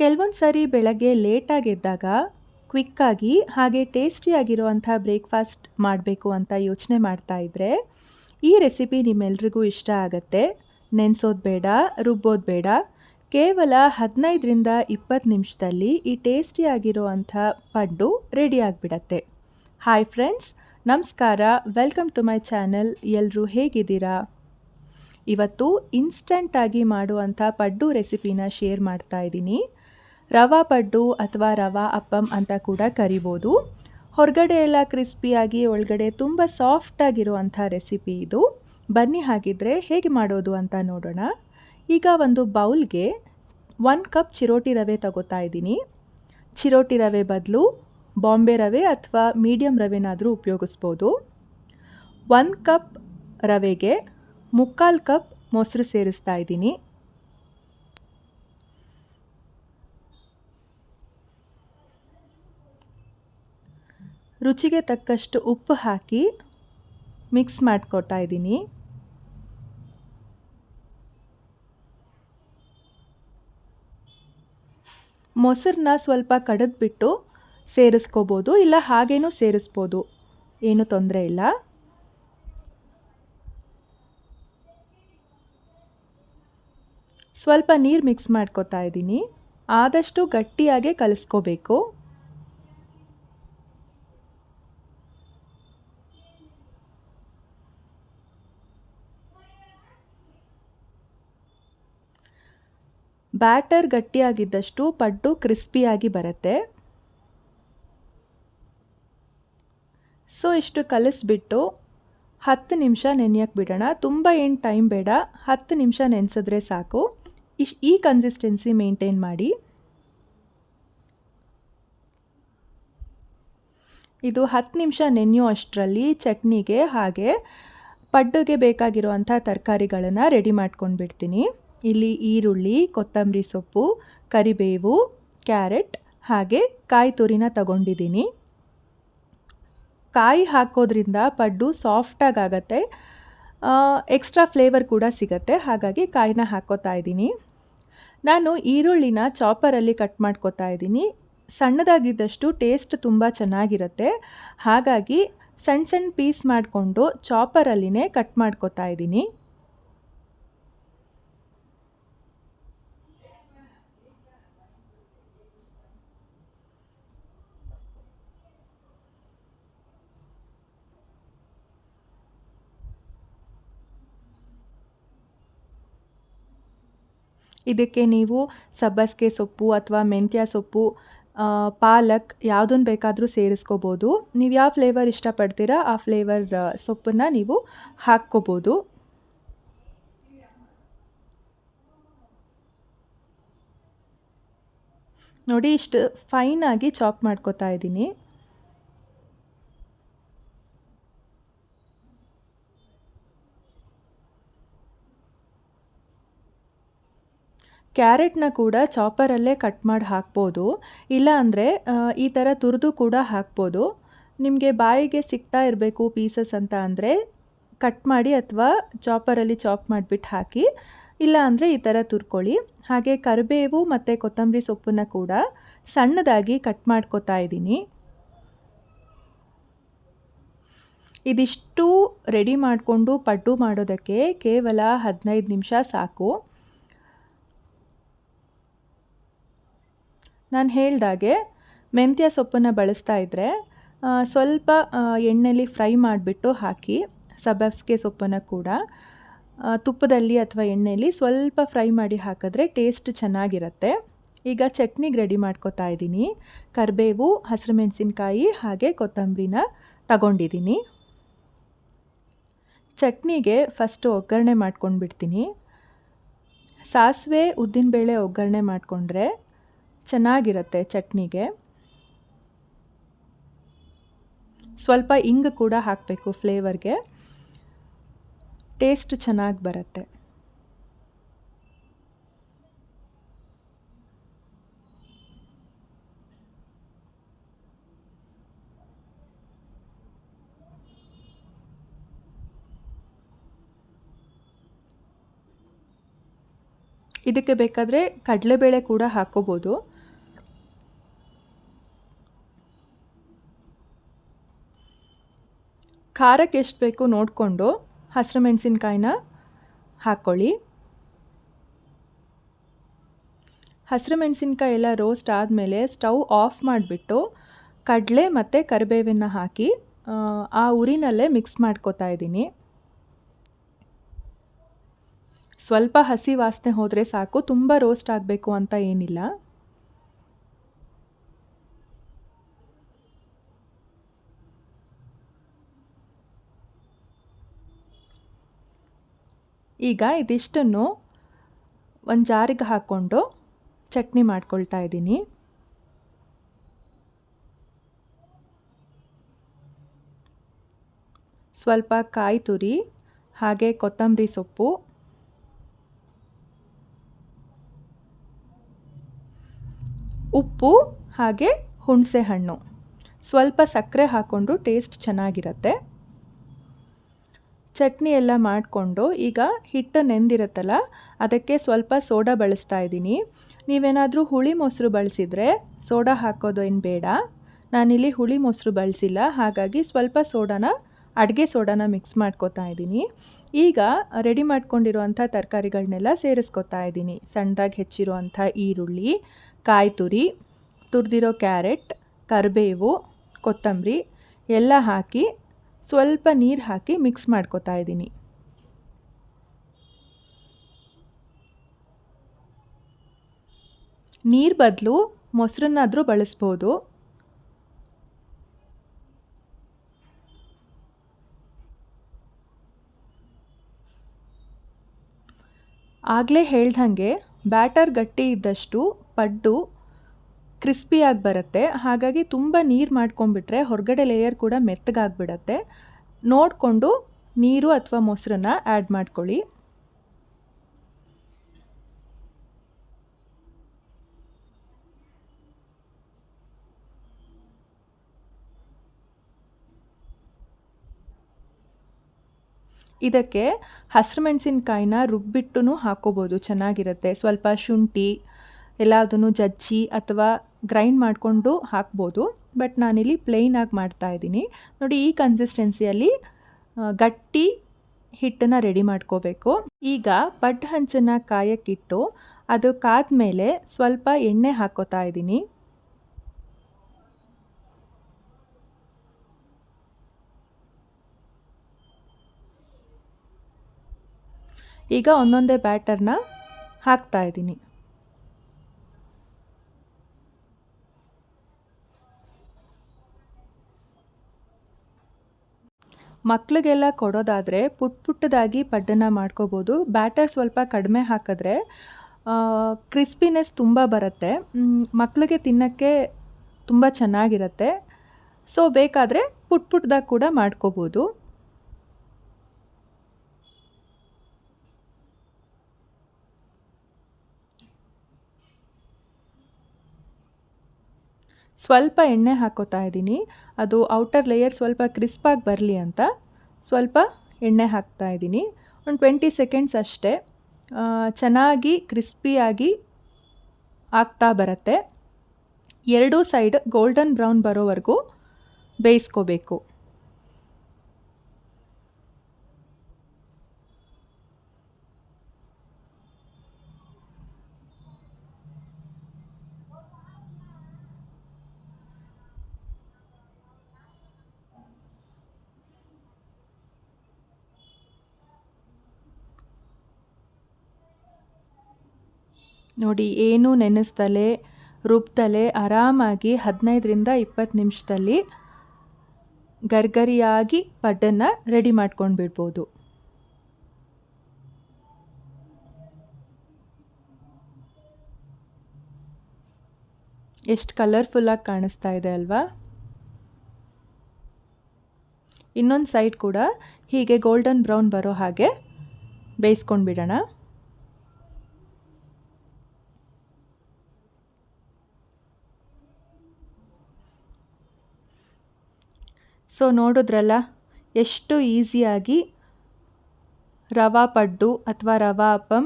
ಕೆಲವೊಂದು ಸಾರಿ ಬೆಳಗ್ಗೆ ಲೇಟಾಗಿ ಎದ್ದಾಗ ಕ್ವಿಕ್ಕಾಗಿ ಹಾಗೆ ಟೇಸ್ಟಿಯಾಗಿರುವಂಥ ಬ್ರೇಕ್ಫಾಸ್ಟ್ ಮಾಡಬೇಕು ಅಂತ ಯೋಚನೆ ಮಾಡ್ತಾ ಇದ್ದರೆ ಈ ರೆಸಿಪಿ ನಿಮ್ಮೆಲ್ರಿಗೂ ಇಷ್ಟ ಆಗುತ್ತೆ. ನೆನೆಸೋದು ಬೇಡ, ರುಬ್ಬೋದು ಬೇಡ. ಕೇವಲ ಹದಿನೈದರಿಂದ ಇಪ್ಪತ್ತು ನಿಮಿಷದಲ್ಲಿ ಈ ಟೇಸ್ಟಿಯಾಗಿರುವಂಥ ಪಡ್ಡು ರೆಡಿ ಆಗಿಬಿಡತ್ತೆ. ಹಾಯ್ ಫ್ರೆಂಡ್ಸ್, ನಮಸ್ಕಾರ. Welcome to my channel. ಎಲ್ಲರೂ ಹೇಗಿದ್ದೀರಾ? ಇವತ್ತು ಇನ್ಸ್ಟಂಟಾಗಿ ಮಾಡುವಂಥ ಪಡ್ಡು ರೆಸಿಪಿನ ಶೇರ್ ಮಾಡ್ತಾ ಇದ್ದೀನಿ. ರವಾ ಪಡ್ಡು ಅಥವಾ ರವಾ ಅಪ್ಪಂ ಅಂತ ಕೂಡ ಕರಿಬೋದು. ಹೊರಗಡೆ ಎಲ್ಲ ಕ್ರಿಸ್ಪಿಯಾಗಿ, ಒಳಗಡೆ ತುಂಬ ಸಾಫ್ಟಾಗಿರುವಂಥ ರೆಸಿಪಿ ಇದು. ಬನ್ನಿ ಹಾಗಿದ್ರೆ ಹೇಗೆ ಮಾಡೋದು ಅಂತ ನೋಡೋಣ. ಈಗ ಒಂದು ಬೌಲ್ಗೆ ಒನ್ ಕಪ್ ಚಿರೋಟಿ ರವೆ ತಗೋತಾ ಇದ್ದೀನಿ. ಚಿರೋಟಿ ರವೆ ಬದಲು ಬಾಂಬೆ ರವೆ ಅಥವಾ ಮೀಡಿಯಮ್ ರವೆನಾದರೂ ಉಪಯೋಗಿಸ್ಬೋದು. ಒಂದು ಕಪ್ ರವೆಗೆ ಮುಕ್ಕಾಲು ಕಪ್ ಮೊಸರು ಸೇರಿಸ್ತಾ ಇದ್ದೀನಿ. ರುಚಿಗೆ ತಕ್ಕಷ್ಟು ಉಪ್ಪು ಹಾಕಿ ಮಿಕ್ಸ್ ಮಾಡ್ಕೊತಾ ಇದ್ದೀನಿ. ಮೊಸರನ್ನ ಸ್ವಲ್ಪ ಕಡಿದ್ಬಿಟ್ಟು ಸೇರಿಸ್ಕೋಬೋದು, ಇಲ್ಲ ಹಾಗೇನೂ ಸೇರಿಸ್ಬೋದು. ಏನೂ ತೊಂದರೆ ಇಲ್ಲ. ಸ್ವಲ್ಪ ನೀರು ಮಿಕ್ಸ್ ಮಾಡ್ಕೊತಾ ಇದ್ದೀನಿ. ಆದಷ್ಟು ಗಟ್ಟಿಯಾಗೆ ಕಲಿಸ್ಕೋಬೇಕು. ಬ್ಯಾಟರ್ ಗಟ್ಟಿಯಾಗಿದ್ದಷ್ಟು ಪಡ್ಡು ಕ್ರಿಸ್ಪಿಯಾಗಿ ಬರುತ್ತೆ. ಸೊ, ಇಷ್ಟು ಕಲಿಸ್ಬಿಟ್ಟು ಹತ್ತು ನಿಮಿಷ ನೆನೆಯಕ್ಕೆ ಬಿಡೋಣ. ತುಂಬ ಏನು ಟೈಮ್ ಬೇಡ. ಹತ್ತು ನಿಮಿಷ ನೆನೆಸಿದ್ರೆ ಸಾಕು. ಇಶ್, ಈ ಕನ್ಸಿಸ್ಟೆನ್ಸಿ ಮೇಂಟೈನ್ ಮಾಡಿ. ಇದು ಹತ್ತು ನಿಮಿಷ ನೆನೆಯೋ ಅಷ್ಟರಲ್ಲಿ ಚಟ್ನಿಗೆ ಹಾಗೆ ಪಡ್ಡುಗೆ ಬೇಕಾಗಿರುವಂಥ ತರಕಾರಿಗಳನ್ನು ರೆಡಿ ಮಾಡ್ಕೊಂಡು ಬಿಡ್ತೀನಿ ಇಲ್ಲಿ ಈರುಳ್ಳಿ, ಕೊತ್ತಂಬರಿ ಸೊಪ್ಪು, ಕರಿಬೇವು, ಕ್ಯಾರೆಟ್ ಹಾಗೆ ಕಾಯಿ ತುರಿನ ತಗೊಂಡಿದ್ದೀನಿ. ಕಾಯಿ ಹಾಕೋದ್ರಿಂದ ಪಡ್ಡು ಸಾಫ್ಟಾಗಿ ಆಗುತ್ತೆ ಎಕ್ಸ್ಟ್ರಾ ಫ್ಲೇವರ್ ಕೂಡ ಸಿಗತ್ತೆ. ಹಾಗಾಗಿ ಕಾಯಿನ ಹಾಕೋತಾ ಇದ್ದೀನಿ. ನಾನು ಈರುಳ್ಳಿನ ಚಾಪರಲ್ಲಿ ಕಟ್ ಮಾಡ್ಕೋತಾ ಇದ್ದೀನಿ. ಸಣ್ಣದಾಗಿದ್ದಷ್ಟು ಟೇಸ್ಟ್ ತುಂಬ ಚೆನ್ನಾಗಿರುತ್ತೆ. ಹಾಗಾಗಿ ಸಣ್ಣ ಸಣ್ಣ ಪೀಸ್ ಮಾಡಿಕೊಂಡು ಚಾಪರಲ್ಲಿನೇ ಕಟ್ ಮಾಡ್ಕೋತಾ ಇದ್ದೀನಿ. ಇದಕ್ಕೆ ನೀವು ಸಬ್ಬಸಿಗೆ ಸೊಪ್ಪು ಅಥವಾ ಮೆಂತ್ಯ ಸೊಪ್ಪು ಪಾಲಕ್ ಯಾವುದನ್ನು ಬೇಕಾದರೂ ಸೇರಿಸ್ಕೋಬೋದು. ನೀವು ಯಾವ ಫ್ಲೇವರ್ ಇಷ್ಟಪಡ್ತೀರಾ ಆ ಫ್ಲೇವರ್ ಸೊಪ್ಪನ್ನು ನೀವು ಹಾಕ್ಕೋಬೋದು. ನೋಡಿ ಇಷ್ಟು ಫೈನಾಗಿ ಚಾಪ್ ಮಾಡ್ಕೋತಾ ಇದ್ದೀನಿ. ಕ್ಯಾರೆಟ್ನ ಕೂಡ ಚಾಪರಲ್ಲೇ ಕಟ್ ಮಾಡಿ ಹಾಕ್ಬೋದು. ಇಲ್ಲ ಅಂದರೆ ಈ ಥರ ತುರಿದು ಕೂಡ ಹಾಕ್ಬೋದು. ನಿಮಗೆ ಬಾಯಿಗೆ ಸಿಗ್ತಾ ಇರಬೇಕು ಪೀಸಸ್ ಅಂತ ಅಂದರೆ, ಕಟ್ ಮಾಡಿ ಅಥವಾ ಚಾಪರಲ್ಲಿ ಚಾಪ್ ಮಾಡಿಬಿಟ್ಟು ಹಾಕಿ, ಇಲ್ಲ ಅಂದರೆ ಈ ಥರ ತುರ್ಕೊಳ್ಳಿ. ಹಾಗೆ ಕರಿಬೇವು ಮತ್ತು ಕೊತ್ತಂಬರಿ ಸೊಪ್ಪನ್ನು ಕೂಡ ಸಣ್ಣದಾಗಿ ಕಟ್ ಮಾಡ್ಕೊತಾ ಇದ್ದೀನಿ. ಇದಿಷ್ಟು ರೆಡಿ ಮಾಡಿಕೊಂಡು ಪಡ್ಡು ಮಾಡೋದಕ್ಕೆ ಕೇವಲ ಹದಿನೈದು ನಿಮಿಷ ಸಾಕು. ನಾನು ಹೇಳ್ದಾಗೆ ಮೆಂತ್ಯ ಸೊಪ್ಪನ್ನು ಬಳಸ್ತಾ ಇದ್ದರೆ ಸ್ವಲ್ಪ ಎಣ್ಣೆಲಿ ಫ್ರೈ ಮಾಡಿಬಿಟ್ಟು ಹಾಕಿ, ಸಬ್ಬಸಿಗೆ ಸೊಪ್ಪನ್ನು ಕೂಡ ತುಪ್ಪದಲ್ಲಿ ಅಥವಾ ಎಣ್ಣೆಯಲ್ಲಿ ಸ್ವಲ್ಪ ಫ್ರೈ ಮಾಡಿ ಹಾಕಿದ್ರೆ ಟೇಸ್ಟ್ ಚೆನ್ನಾಗಿರುತ್ತೆ. ಈಗ ಚಟ್ನಿಗೆ ರೆಡಿ ಮಾಡ್ಕೋತಾ ಇದ್ದೀನಿ. ಕರಿಬೇವು ಹಸಿರು ಮೆಣಸಿನ್ಕಾಯಿ ಹಾಗೆ ಕೊತ್ತಂಬರಿನ ತಗೊಂಡಿದ್ದೀನಿ. ಚಟ್ನಿಗೆ ಫಸ್ಟು ಒಗ್ಗರಣೆ ಮಾಡ್ಕೊಂಡು ಬಿಡ್ತೀನಿ ಸಾಸಿವೆ, ಉದ್ದಿನಬೇಳೆ ಒಗ್ಗರಣೆ ಮಾಡಿಕೊಂಡ್ರೆ ಚೆನ್ನಾಗಿರುತ್ತೆ ಚಟ್ನಿಗೆ. ಸ್ವಲ್ಪ ಇಂಗು ಕೂಡ ಹಾಕಬೇಕು ಫ್ಲೇವರ್ಗೆ. ಟೇಸ್ಟ್ ಚೆನ್ನಾಗಿ ಬರುತ್ತೆ. ಇದಕ್ಕೆ ಬೇಕಾದರೆ ಕಡಲೆಬೇಳೆ ಕೂಡ ಹಾಕ್ಕೋಬೋದು ಖಾರಕ್ಕೆ ಎಷ್ಟು ಬೇಕು ನೋಡಿಕೊಂಡು ಹಸಿರು ಮೆಣಸಿನ್ಕಾಯಿನ ಹಾಕ್ಕೊಳ್ಳಿ ಹಸಿರು ಮೆಣಸಿನ್ಕಾಯಿ ಎಲ್ಲ ರೋಸ್ಟ್ ಆದಮೇಲೆ ಸ್ಟವ್ ಆಫ್ ಮಾಡಿಬಿಟ್ಟು ಕಡಲೆ ಮತ್ತು ಕರಿಬೇವನ್ನು ಹಾಕಿ ಆ ಉರಿನಲ್ಲೇ ಮಿಕ್ಸ್ ಮಾಡ್ಕೋತಾ ಇದ್ದೀನಿ. ಸ್ವಲ್ಪ ಹಸಿ ವಾಸನೆ ಹೋದರೆ ಸಾಕು, ತುಂಬ ರೋಸ್ಟ್ ಆಗಬೇಕು ಅಂತ ಏನಿಲ್ಲ. ಈಗ ಇದಿಷ್ಟನ್ನು ಒಂದು ಜಾರಿಗೆ ಹಾಕ್ಕೊಂಡು ಚಟ್ನಿ ಮಾಡ್ಕೊಳ್ತಾ ಇದ್ದೀನಿ. ಸ್ವಲ್ಪ ಕಾಯಿ ತುರಿ, ಹಾಗೆ ಕೊತ್ತಂಬರಿ ಸೊಪ್ಪು. ಉಪ್ಪು, ಹಾಗೆ ಹುಣಸೆ ಹಣ್ಣು ಸ್ವಲ್ಪ ಸಕ್ಕರೆ ಹಾಕ್ಕೊಂಡು ಟೇಸ್ಟ್ ಚೆನ್ನಾಗಿರುತ್ತೆ. ಚಟ್ನಿ ಎಲ್ಲ ಮಾಡಿಕೊಂಡು ಈಗ ಹಿಟ್ಟು ನೆಂದಿರುತ್ತಲ್ಲ, ಅದಕ್ಕೆ ಸ್ವಲ್ಪ ಸೋಡಾ ಬಳಸ್ತಾ ಇದ್ದೀನಿ. ನೀವೇನಾದರೂ ಹುಳಿ ಮೊಸರು ಬಳಸಿದರೆ ಸೋಡಾ ಹಾಕೋದು ಏನು ಬೇಡ. ನಾನಿಲ್ಲಿ ಹುಳಿ ಮೊಸರು ಬಳಸಿಲ್ಲ, ಹಾಗಾಗಿ ಸ್ವಲ್ಪ ಸೋಡಾನ, ಅಡುಗೆ ಸೋಡಾನ ಮಿಕ್ಸ್ ಮಾಡ್ಕೋತಾ ಇದ್ದೀನಿ. ಈಗ ರೆಡಿ ಮಾಡ್ಕೊಂಡಿರುವಂಥ ತರಕಾರಿಗಳನ್ನೆಲ್ಲ ಸೇರಿಸ್ಕೊತಾ ಇದ್ದೀನಿ. ಸಣ್ಣದಾಗಿ ಹೆಚ್ಚಿರುವಂಥ ಈರುಳ್ಳಿ ಕಾಯಿ ತುರಿ ತುರಿದಿರೋ ಕ್ಯಾರೆಟ್, ಕರಿಬೇವು, ಕೊತ್ತಂಬರಿ ಎಲ್ಲ ಹಾಕಿ ಸ್ವಲ್ಪ ನೀರು ಹಾಕಿ ಮಿಕ್ಸ್ ಮಾಡ್ಕೋತಾ ಇದ್ದೀನಿ. ನೀರು ಬದಲು ಮೊಸರನ್ನಾದರೂ ಬಳಸ್ಬೋದು. ಆಗಲೇ ಹೇಳ್ದಂಗೆ ಬ್ಯಾಟರ್ ಗಟ್ಟಿ ಇದ್ದಷ್ಟು ಪಡ್ಡು ಕ್ರಿಸ್ಪಿಯಾಗಿ ಬರುತ್ತೆ. ಹಾಗಾಗಿ ತುಂಬ ನೀರು ಮಾಡ್ಕೊಂಡ್ಬಿಟ್ರೆ ಹೊರಗಡೆ ಲೇಯರ್ ಕೂಡ ಮೆತ್ತಗಾಗ್ಬಿಡತ್ತೆ. ನೋಡಿಕೊಂಡು ನೀರು ಅಥವಾ ಮೊಸರನ್ನ ಆ್ಯಡ್ ಮಾಡ್ಕೊಳ್ಳಿ. ಇದಕ್ಕೆ ಹಸಿರು ಮೆಣಸಿನ್ಕಾಯಿನ ರುಬ್ಬಿಟ್ಟು ಹಾಕೋಬೋದು ಚೆನ್ನಾಗಿರುತ್ತೆ. ಸ್ವಲ್ಪ ಶುಂಠಿ ಎಲ್ಲದನ್ನು ಜಜ್ಜಿ ಅಥವಾ ಗ್ರೈಂಡ್ ಮಾಡಿಕೊಂಡು ಹಾಕ್ಬೋದು. ಬಟ್ ನಾನಿಲ್ಲಿ ಪ್ಲೈನಾಗಿ ಮಾಡ್ತಾ ಇದ್ದೀನಿ. ನೋಡಿ ಈ ಕನ್ಸಿಸ್ಟೆನ್ಸಿಯಲ್ಲಿ ಗಟ್ಟಿ ಹಿಟ್ಟನ್ನು ರೆಡಿ ಮಾಡ್ಕೋಬೇಕು. ಈಗ ಪಡ್ಡು ಹಂಚನ್ನು ಕಾಯಕ್ಕಿಟ್ಟು ಅದು ಕಾದ ಮೇಲೆ ಸ್ವಲ್ಪ ಎಣ್ಣೆ ಹಾಕೋತಾ ಇದ್ದೀನಿ. ಈಗ ಒಂದೊಂದೇ ಬ್ಯಾಟರ್ನ ಹಾಕ್ತಾ ಇದ್ದೀನಿ. ಮಕ್ಕಳಿಗೆಲ್ಲ ಕೊಡೋದಾದರೆ ಪುಟ್ ಪುಟ್ಟದಾಗಿ ಪಡ್ಡನ್ನು ಮಾಡ್ಕೋಬೋದು. ಬ್ಯಾಟರ್ ಸ್ವಲ್ಪ ಕಡಿಮೆ ಹಾಕಿದ್ರೆ ಕ್ರಿಸ್ಪಿನೆಸ್ ತುಂಬ ಬರುತ್ತೆ. ಮಕ್ಕಳಿಗೆ ತಿನ್ನೋಕ್ಕೆ ತುಂಬ ಚೆನ್ನಾಗಿರುತ್ತೆ. ಸೊ, ಬೇಕಾದರೆ ಪುಟ್ ಪುಟ್ಟದಾಗಿ ಕೂಡ ಮಾಡ್ಕೋಬೋದು. ಸ್ವಲ್ಪ ಎಣ್ಣೆ ಹಾಕೋತಾ ಇದ್ದೀನಿ. ಅದು ಔಟರ್ ಲೇಯರ್ ಸ್ವಲ್ಪ ಕ್ರಿಸ್ಪಾಗಿ ಬರಲಿ ಅಂತ ಸ್ವಲ್ಪ ಎಣ್ಣೆ ಹಾಕ್ತಾ ಇದ್ದೀನಿ. ಒಂದು ಟ್ವೆಂಟಿ ಸೆಕೆಂಡ್ಸ್ ಅಷ್ಟೇ. ಚೆನ್ನಾಗಿ ಕ್ರಿಸ್ಪಿಯಾಗಿ ಆಗ್ತಾ ಬರುತ್ತೆ. ಎರಡೂ ಸೈಡ್ ಗೋಲ್ಡನ್ ಬ್ರೌನ್ ಬರೋವರೆಗೂ ಬೇಯಿಸ್ಕೋಬೇಕು. ನೋಡಿ, ಏನೂ ನೆನೆಸ್ದಲೆ ರುಬ್ದಲೆ ಆರಾಮಾಗಿ ಹದಿನೈದರಿಂದ ಇಪ್ಪತ್ತು ನಿಮಿಷದಲ್ಲಿ ಗರ್ಗರಿಯಾಗಿ ಪಡ್ಡನ್ನು ರೆಡಿ ಮಾಡ್ಕೊಂಡು ಬಿಡ್ಬೋದು ಎಷ್ಟು ಕಲರ್ಫುಲ್ಲಾಗಿ ಕಾಣಿಸ್ತಾ ಇದೆ ಅಲ್ವಾ? ಇನ್ನೊಂದು ಸೈಡ್ ಕೂಡ ಹೀಗೆ ಗೋಲ್ಡನ್ ಬ್ರೌನ್ ಬರೋ ಹಾಗೆ ಬೇಯಿಸ್ಕೊಂಡು ಬಿಡೋಣ ಸೊ ನೋಡಿದ್ರಲ್ಲ, ಎಷ್ಟು ಈಸಿಯಾಗಿ ರವಾ ಪಡ್ಡು ಅಥವಾ ರವಾ ಅಪ್ಪಂ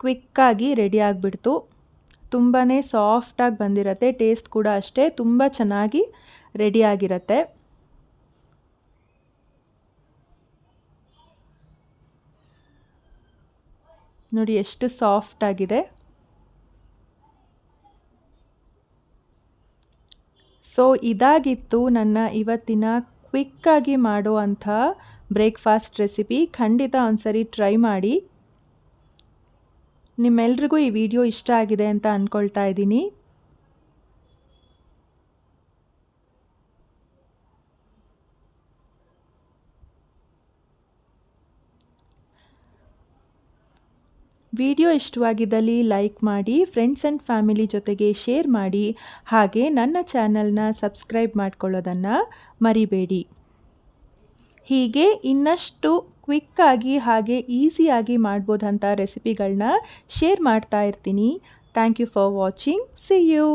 ಕ್ವಿಕ್ಕಾಗಿ ರೆಡಿ ಆಗಿಬಿಡ್ತು. ತುಂಬಾ ಸಾಫ್ಟಾಗಿ ಬಂದಿರತ್ತೆ, ಟೇಸ್ಟ್ ಕೂಡ ಅಷ್ಟೇ, ತುಂಬ ಚೆನ್ನಾಗಿ ರೆಡಿಯಾಗಿರತ್ತೆ ನೋಡಿ, ಎಷ್ಟು ಸಾಫ್ಟ್ ಆಗಿದೆ ಸೊ ಇದಾಗಿತ್ತು ನನ್ನ ಇವತ್ತಿನ ಕ್ವಿಕ್ಕಾಗಿ ಮಾಡೋ ಅಂಥ ಬ್ರೇಕ್ಫಾಸ್ಟ್ ರೆಸಿಪಿ ಖಂಡಿತ ಒಂದ್ಸರಿ ಟ್ರೈ ಮಾಡಿ. ನಿಮ್ಮೆಲ್ರಿಗೂ ಈ ವಿಡಿಯೋ ಇಷ್ಟ ಆಗಿದೆ ಅಂತ ಅಂದ್ಕೊಳ್ತಾ ಇದ್ದೀನಿ. ವಿಡಿಯೋ ಇಷ್ಟವಾಗಿದ್ದಲ್ಲಿ ಲೈಕ್ ಮಾಡಿ ಫ್ರೆಂಡ್ಸ್ ಆ್ಯಂಡ್ ಫ್ಯಾಮಿಲಿ ಜೊತೆಗೆ ಶೇರ್ ಮಾಡಿ, ಹಾಗೆ ನನ್ನ ಚಾನಲ್ನ ಸಬ್ಸ್ಕ್ರೈಬ್ ಮಾಡ್ಕೊಳ್ಳೋದನ್ನು ಮರಿಬೇಡಿ. ಹೀಗೆ ಇನ್ನಷ್ಟು ಕ್ವಿಕ್ಕಾಗಿ ಹಾಗೆ ಈಸಿಯಾಗಿ ಮಾಡ್ಬೋದಂಥ ರೆಸಿಪಿಗಳನ್ನ ಶೇರ್ ಮಾಡ್ತಾ ಇರ್ತೀನಿ. Thank you for watching see you